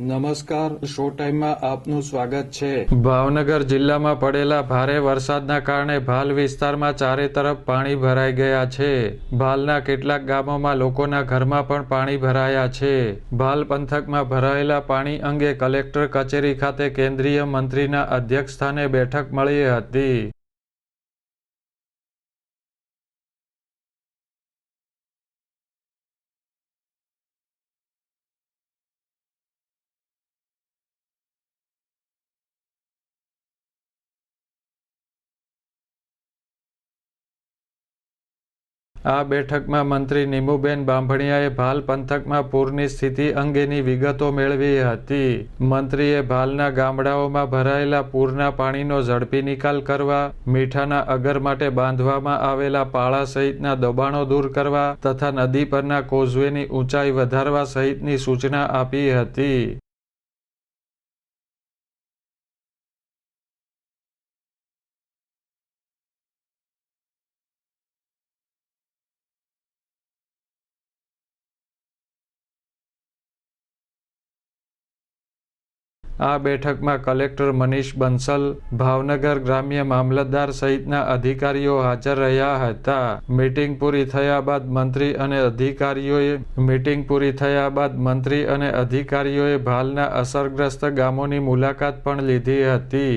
નમસ્કાર શો ટાઈમમાં આપનું સ્વાગત છે. ભાવનગર જિલ્લામાં પડેલા ભારે વરસાદના કારણે ભાલ વિસ્તારમાં ચારે તરફ પાણી ભરાઈ ગયા છે. ભાલના કેટલાક ગામોમાં લોકોના ઘરમાં પણ પાણી ભરાયા છે. ભાલ પંથકમાં ભરાયેલા પાણી અંગે કલેક્ટર કચેરી ખાતે કેન્દ્રીય મંત્રીના અધ્યક્ષસ્થાને બેઠક મળી હતી. આ બેઠકમાં મંત્રી નીમુબેન બાંભણિયાએ ભાલ પંથકમાં પૂરની સ્થિતિ અંગેની વિગતો મેળવી હતી. મંત્રીએ ભાલના ગામડાઓમાં ભરાયેલા પૂરના પાણીનો ઝડપી નિકાલ કરવા, મીઠાના અગર માટે બાંધવામાં આવેલા પાળા સહિતના દબાણો દૂર કરવા તથા નદી પરના કોઝવેની ઊંચાઈ વધારવા સહિતની સૂચના આપી હતી. આ બેઠકમાં કલેક્ટર મનીષ બંસલ, ભાવનગર ગ્રામ્ય મામલતદાર સહિતના અધિકારીઓ હાજર રહ્યા હતા. મીટિંગ પૂરી થયા બાદ મંત્રી અને અધિકારીઓએ મીટિંગ પૂરી થયા બાદ મંત્રી અને અધિકારીઓએ ભાલના અસરગ્રસ્ત ગામોની મુલાકાત પણ લીધી હતી.